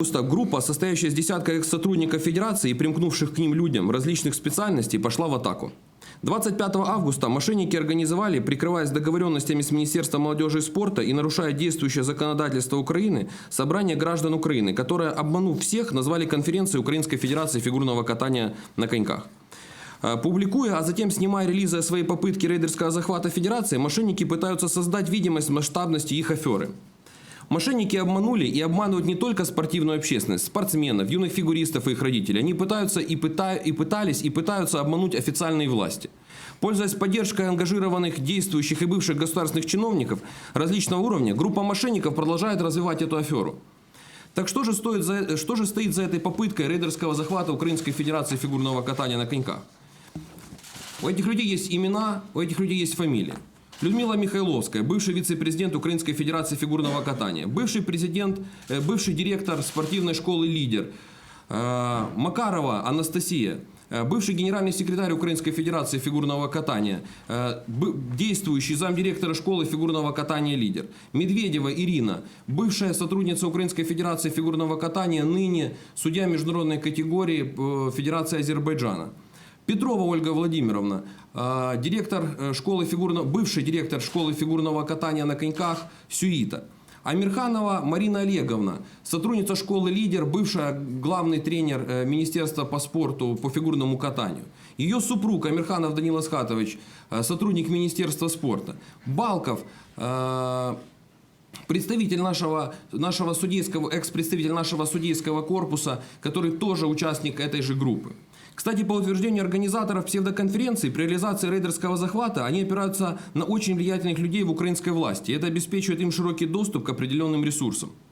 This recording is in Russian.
группа, состоящая из десятка экс-сотрудников Федерации и примкнувших к ним людям различных специальностей, пошла в атаку. 25 августа мошенники организовали, прикрываясь договоренностями с Министерством молодежи и спорта и нарушая действующее законодательство Украины, собрание граждан Украины, которое, обманув всех, назвали конференцией Украинской Федерации фигурного катания на коньках. Э, Публикуя, а затем снимая релизы о своей попытке рейдерского захвата Федерации, мошенники пытаются создать видимость масштабности их аферы. Мошенники обманули и обманывают не только спортивную общественность, спортсменов, юных фигуристов и их родителей. Они пытаются и, пыта- и пытались и пытаются обмануть официальные власти. Пользуясь поддержкой ангажированных действующих и бывших государственных чиновников различного уровня, группа мошенников продолжает развивать эту аферу. Так что же, стоит за, что же стоит за этой попыткой рейдерского захвата Украинской Федерации фигурного катания на коньках? У этих людей есть имена, у этих людей есть фамилии. Людмила Михайловская, бывший вице-президент Украинской Федерации фигурного катания, бывший президент, э, бывший директор спортивной школы «Лидер», Э, Макарова Анастасия, э, бывший генеральный секретарь Украинской Федерации фигурного катания, действующий замдиректора школы фигурного катания «Лидер», Медведева Ирина, бывшая сотрудница Украинской Федерации фигурного катания, ныне судья международной категории Федерации Азербайджана. Петрова Ольга Владимировна, э, директор э, школы фигурного, бывший директор школы фигурного катания на коньках Сюита. Амирханова Марина Олеговна, сотрудница школы «Лидер», бывшая главный тренер э, Министерства по спорту по фигурному катанию. Ее супруг Амирханов Данил Асхатович, сотрудник Министерства спорта. Балков, представитель нашего, нашего судейского, экс-представитель нашего судейского корпуса, который тоже участник этой же группы. Кстати, по утверждению организаторов псевдоконференции, при реализации рейдерского захвата они опираются на очень влиятельных людей в украинской власти. Это обеспечивает им широкий доступ к определенным ресурсам.